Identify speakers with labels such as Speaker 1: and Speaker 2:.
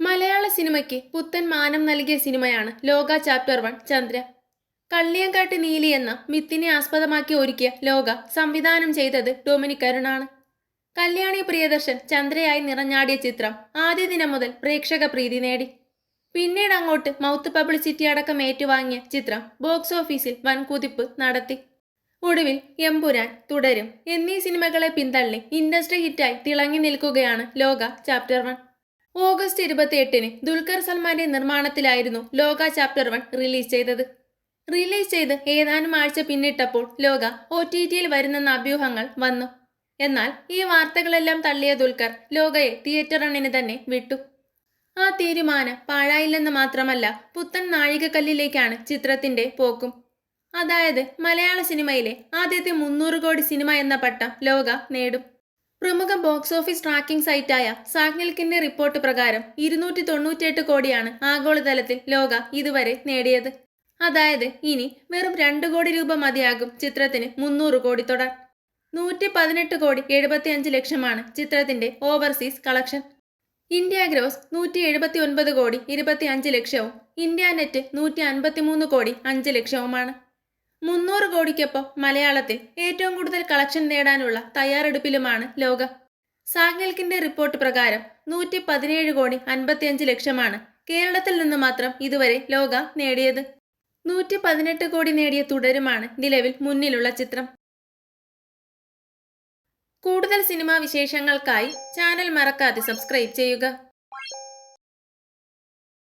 Speaker 1: മലയാള സിനിമയ്ക്ക് പുത്തൻ മാനം നൽകിയ സിനിമയാണ് ലോക ചാപ്റ്റർ വൺ ചന്ദ്ര. കള്ളിയങ്കാട്ട് നീലി എന്ന മിത്തിനെ ആസ്പദമാക്കി ഒരുക്കിയ ലോക സംവിധാനം ചെയ്തത് ഡൊമിനിക് അരുണാണ് കല്യാണി പ്രിയദർശൻ ചന്ദ്രയായി നിറഞ്ഞാടിയ ചിത്രം ആദ്യ ദിനം മുതൽ പ്രേക്ഷക പ്രീതി നേടി. പിന്നീട് അങ്ങോട്ട് മൗത്ത് പബ്ലിസിറ്റി അടക്കം ഏറ്റുവാങ്ങിയ ചിത്രം ബോക്സ് ഓഫീസിൽ വൻ കുതിപ്പ് നടത്തി. ഒടുവിൽ എമ്പുരാൻ തുടരും എന്നീ സിനിമകളെ പിന്തള്ളി ഇൻഡസ്ട്രി ഹിറ്റായി തിളങ്ങി നിൽക്കുകയാണ് ലോക ചാപ്റ്റർ വൺ. ഓഗസ്റ്റ് ഇരുപത്തി എട്ടിന് ദുൽഖർ സൽമാന്റെ നിർമ്മാണത്തിലായിരുന്നു ലോക ചാപ്റ്റർ വൺ റിലീസ് ചെയ്തത്. റിലീസ് ചെയ്ത് ഏതാനും ആഴ്ച പിന്നിട്ടപ്പോൾ ലോക ഒ ടി ടിയിൽ വരുന്നെന്ന അഭ്യൂഹങ്ങൾ വന്നു. എന്നാൽ ഈ വാർത്തകളെല്ലാം തള്ളിയ ദുൽഖർ ലോകയെ തിയേറ്റർ റണ്ണിന് തന്നെ വിട്ടു. ആ തീരുമാനം പാഴായില്ലെന്ന് മാത്രമല്ല പുത്തൻ നാഴികക്കല്ലിലേക്കാണ് ചിത്രത്തിന്റെ പോക്കും. അതായത് മലയാള സിനിമയിലെ ആദ്യത്തെ മുന്നൂറ് കോടി സിനിമ എന്ന പട്ടം ലോക നേടും. പ്രമുഖ ബോക്സ് ഓഫീസ് ട്രാക്കിംഗ് സൈറ്റായ സാഗ്നിൽക്കിന്റെ റിപ്പോർട്ട് പ്രകാരം ഇരുന്നൂറ്റി തൊണ്ണൂറ്റിയെട്ട് കോടിയാണ് ആഗോളതലത്തിൽ ലോക ഇതുവരെ നേടിയത്. അതായത് ഇനി വെറും രണ്ട് കോടി രൂപ മതിയാകും ചിത്രത്തിന് മുന്നൂറ് കോടി തൊടാൻ. നൂറ്റി പതിനെട്ട് കോടി എഴുപത്തിയഞ്ച് ലക്ഷമാണ് ചിത്രത്തിന്റെ ഓവർസീസ് കളക്ഷൻ ഇന്ത്യ ഗ്രോസ് നൂറ്റി എഴുപത്തി ഒൻപത് കോടി ഇരുപത്തി അഞ്ച് ലക്ഷവും ഇന്ത്യ നെറ്റ് നൂറ്റി അൻപത്തിമൂന്ന് കോടി അഞ്ച് ലക്ഷവുമാണ്. മുന്നൂറ് കോടിക്കൊപ്പം മലയാളത്തിൽ ഏറ്റവും കൂടുതൽ കളക്ഷൻ നേടാനുള്ള തയ്യാറെടുപ്പിലുമാണ് ലോക. സാഗ്നിൽക്കിന്റെ റിപ്പോർട്ട് പ്രകാരം നൂറ്റി പതിനേഴ് കോടി അൻപത്തിയഞ്ച് ലക്ഷമാണ് കേരളത്തിൽ നിന്ന് മാത്രം ഇതുവരെ ലോക നേടിയത്. നൂറ്റി പതിനെട്ട് കോടി നേടിയ തുടരുമാണ് നിലവിൽ മുന്നിലുള്ള ചിത്രം. കൂടുതൽ സിനിമാ വിശേഷങ്ങൾക്കായി ചാനൽ മറക്കാതെ സബ്സ്ക്രൈബ് ചെയ്യുക.